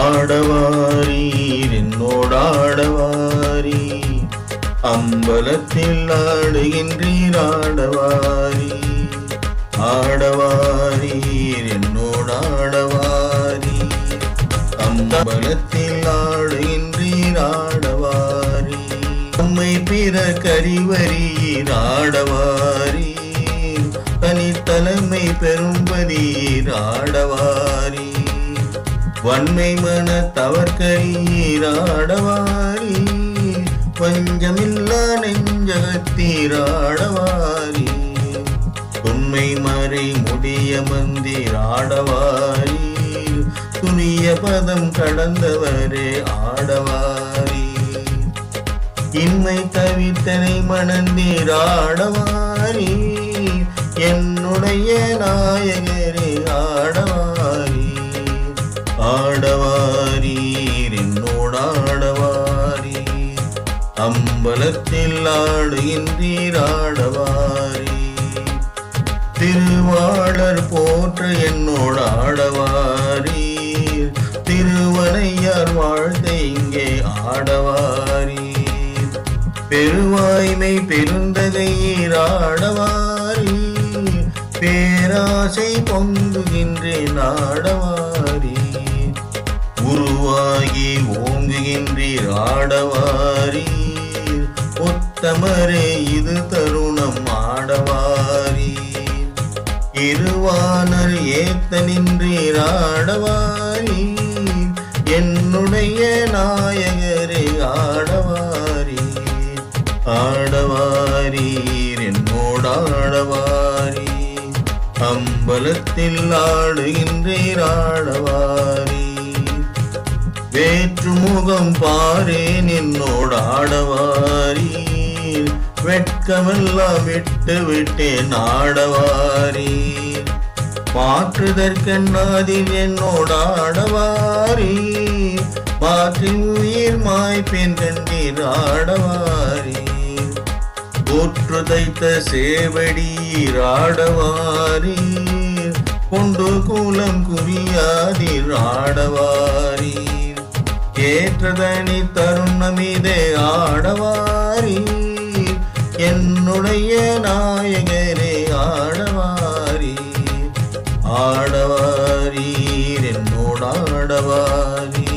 ஆடவாரி என்னோடாடவாரி அம்பலத்தில் ஆடுகின்றீர் ஆடவாரி. ஆடவாரி என்னோடாடவாரி அம்பலத்தில் ஆடுகின்றீர் ஆடவாரி. உம்மை பிற கறிவரீர் ஆடவாரி. தனித்தலைமை பெரும்பதீர் ஆடவாரி. வன்மை மன தவற்கரீராடவாரி பஞ்சமில்லா நெஞ்சகத்தீராடவாரி. உண்மை மறை முடிய மந்திராடவாரி. துணிய பதம் கடந்தவரே ஆடவாரி. இன்மை தவித்தனை மணந்தீராடவாரி என்னுடைய நாயகரே ஆட அம்பலத்தில் ஆடவாரி திருவாளர் போற்ற என்னோட ஆடவாரி. திருவனையார் வாழ்ந்த இங்கே ஆடவாரி. பெருவாய்மை பெருந்தகையீராடவாரி பேராசை பொங்குகின்றேன் ஆடவாரி ஏத்த நின்றீர் என்னுடைய நாயகரே ஆடவாரி ஆடவாரீர் என்னோடாடவாரி அம்பலத்தில் ஆடுகின்றீராடவாரி வேற்றுமுகம் பாரேன் என்னோட ஆடவாரி. வெட்கமெல்லாம் விட்டு விட்டேன் ஆடவாரீ. மாற்றுதற்கண்ணாதி என்னோடாடவாரி மாற்றி உயிர் மாய்ப்பேன் கண்ணீர் ஆடவாரி போற்று தைத்த சேவடீராடவாரி கொண்டு கூலம் குறியாதிராடவாரி ஏற்றதனி தருணமிதே ஆடவாரி. என்னுடைய நாயகன் ஆடவாரீர் என்னோடாடவாரி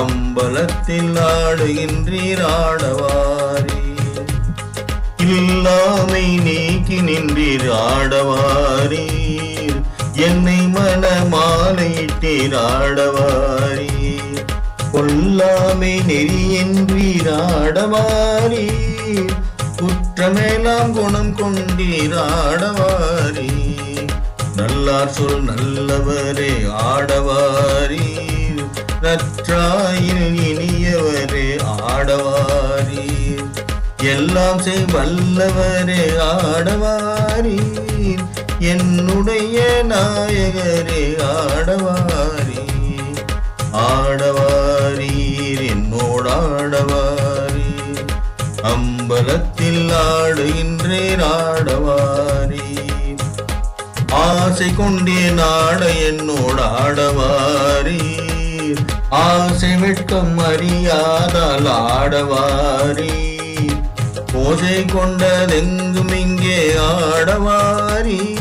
அம்பலத்தில் ஆடுகின்றீர் ஆடவாரி இல்லாமை நீக்கி நின்றீர் ஆடவாரீர். என்னை மன மாலையிட்டீர் ஆடவாரி கொல்லாமை நெறி என்றீர் ஆடவாரி குற்றமெல்லாம் குணம் கொண்டீர் ஆடவாரீர். நல்லார் சொல் நல்லவரே ஆடவாரி. நற்றாயில் இனியவரே ஆடவாரி. எல்லாம் செய் வல்லவரே ஆடவாரி. என்னுடைய நாயகரே ஆடவாரி. ஆடவாரீர் என்னோடாடவாரி அம்பலத்தில் ஆடுகின்றேன் ஆடவாரி. ஆசை கொண்டே நாட என்னோட ஆடவாரி. ஆசை வெட்கம் அறியாதால் ஆடவாரி. ஓசை கொண்டதெங்கும் இங்கே ஆடவாரி.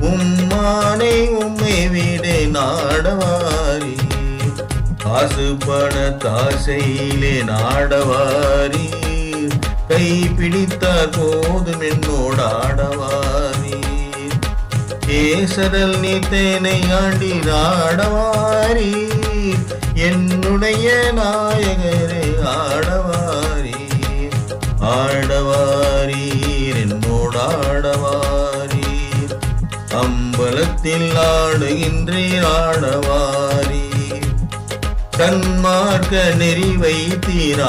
உம்மானை உம்மை வீடே நாடவாரி. காசு தாசையிலே நாடவாரி. கை பிடித்த போதும் என்னோட ஆடவாரி. ஏசடல் நீ தேனை ஆண்டி ஆடவாரி என்னுடைய நாயகரே ஆடவாரி. ஆடவாரி என்னோட ஆடவாரி அம்பலத்தில் ஆடுகின்றீர் ஆடவாரி தன்மார்க்க நெறி வைத்தீர்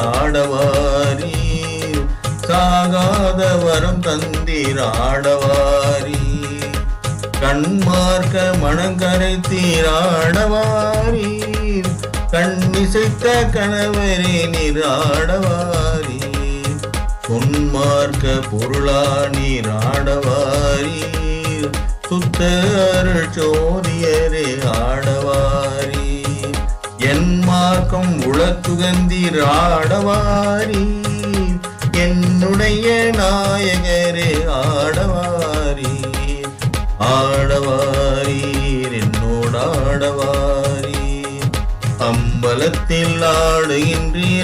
சாகாத வரம் தந்திராடவாரி கண்மார்க்க மனங்கரை ஆடவாரி கண்ணிசைத்த கணவரே நீர் பொன்மார்க்க பொருளா நீர் சுத்த அருள் சோதியரே ஆடவாரி என் மார்க்கம் உளத்துகந்தீராடவாரி என்னுடைய நாயகரே ஆடுகின்றீர்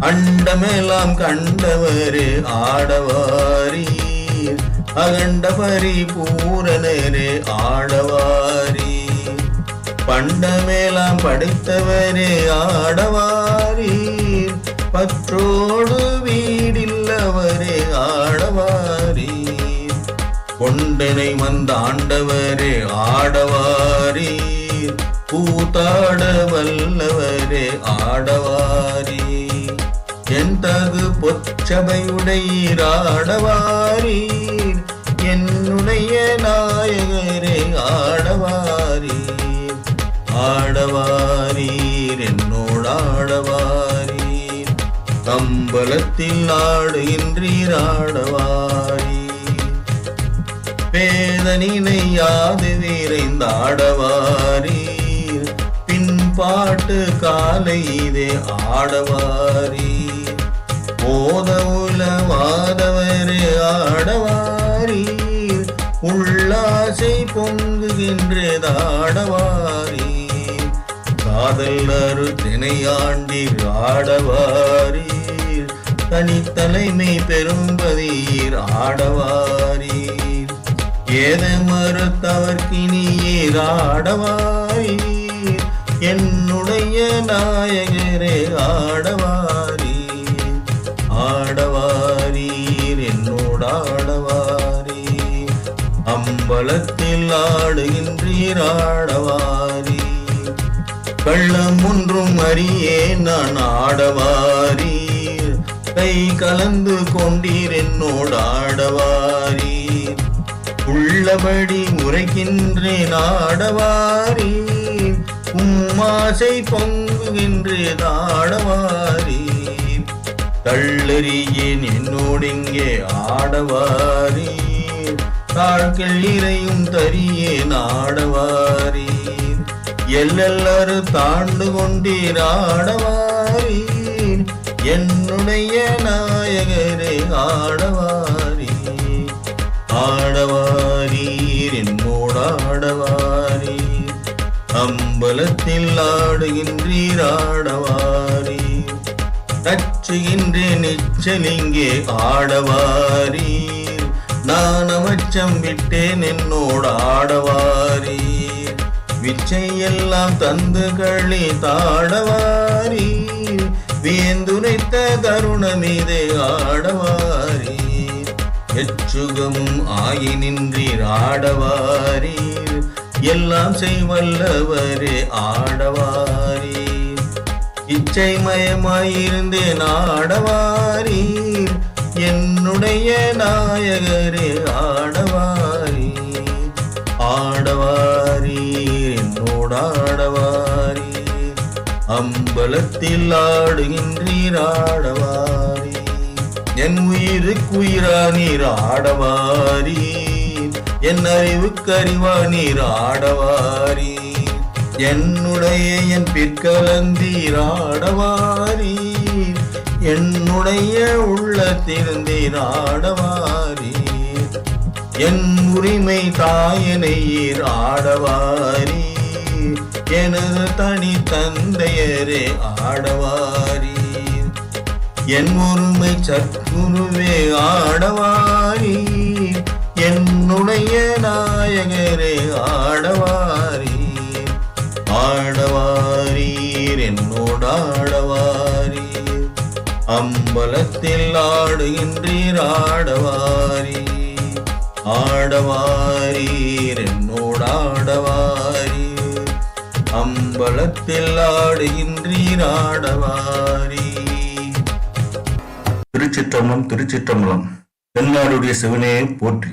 அண்டமெல்லாம் கண்டவரு ஆடவாரி. அகண்ட பரிபூரணரே ஆடவாரி. பண்டமேலாம் படைத்தவரே ஆடவாரி. பற்றோடு வீடில்லவரே ஆடவாரி. கொண்டனை வந்த ஆண்டவரே ஆடவாரீர் கூத்தாட வல்லவரே ஆடவாரி. என் தகு பொச்சபையுடையீர் ஆடவாரீர். என்னுடைய நாயகரே ஆடவாரீர். ஆடவாரீர் என்னோடு ஆடவாரீர். கம்பலத்தில் ஆடுகின்றீர் ஆடவாரி பேதனினை யாது வீரைந்த ஆடவாரீர் பாட்டு காலை இதே ஆடவாரீர் போத உலவாதவரே ஆடவாரி. உள்ளாசை பொங்குகின்றதாடவாரி காதல் அரு தினையாண்டி ஆடவாரி. தனித்தலைமை பெரும்பதீர் ஆடவாரீர் ஏத மறுத்தவர்க்கினியீர் ஆடவாரீர் என்னுடைய நாயகரே ஆடவாரி ஆடவாரீர் என்னோட ஆடவாரீர். அம்பலத்தில் ஆடுகின்றீர் ஆடவாரீர். கள்ளம் ஒன்றும் அறியே நான் ஆடவாரீர். கை கலந்து கொண்டீர் என்னோட ஆடவாரீர். உள்ளபடி உரைக்கின்றேன் ஆடவாரீர். உம்மாசை பொங்குகின்றேன் ஆடவாரீர் தள்ளறியேன் என்னோடிங்கே ஆடவாரி. தாழ்கள் இறையும் தரியேன் ஆடவாரீர் எல்லெல்லரு தாண்டு கொண்டீர் ஆடவாரீர் என்னுடைய நாயகரே ஆடவாரி. ஆட அம்பலத்தில் ஆடுகின்றீர் ஆடவாரீர் நச்சுகின்றேன் நிச்சலிங்கே ஆடவாரீர் நான் அமைச்சம் விட்டேன் என்னோடு ஆடவாரீர் விச்சையெல்லாம் தந்து கழி தாடவாரி. வேந்துரைத்த தருணமீதே ஆடவாரீர் எச்சுகமும் ஆயி நின்றீர் ஆடவாரீர் எல்லாம் செய்வல்லவரே ஆடவாரீர் இச்சை மயமாயிருந்தேன் ஆடவாரீர். என்னுடைய நாயகரே ஆடவாரீர். ஆடவாரீர் என்னோடு ஆடவாரீர். அம்பலத்தில் ஆடுகின்றீர் ஆடவாரீர். என் உயிருக்கு நீர் ஆடவாரீர். என் அறிவு அறிவா நீர் ஆடவாரீர் என்னுடைய என் பிற்கலந்தீர் ஆடவாரீர் என்னுடைய உள்ளத்திருந்தீர் ஆடவாரீர் என் உரிமை தாயனையீர் ஆடவாரி. எனது தனி தந்தையரே ஆடவாரி. என் ஒருமை சற்குருவே ஆடவாரி. என்னுடைய நாயகரே ஆடவாரீர். ஆடவாரீர் என்னோட ஆடவாரீர். அம்பலத்தில் ஆடுகின்றீர் ஆடவாரீர். ஆடவாரீர் என்னோட ஆடவாரீர். அம்பலத்தில் ஆடுகின்றீர் ஆடவாரீர். திருச்சிற்றம்பலம் திருச்சிற்றம்பலம். தென்னாடுடைய சிவனையை போற்றி.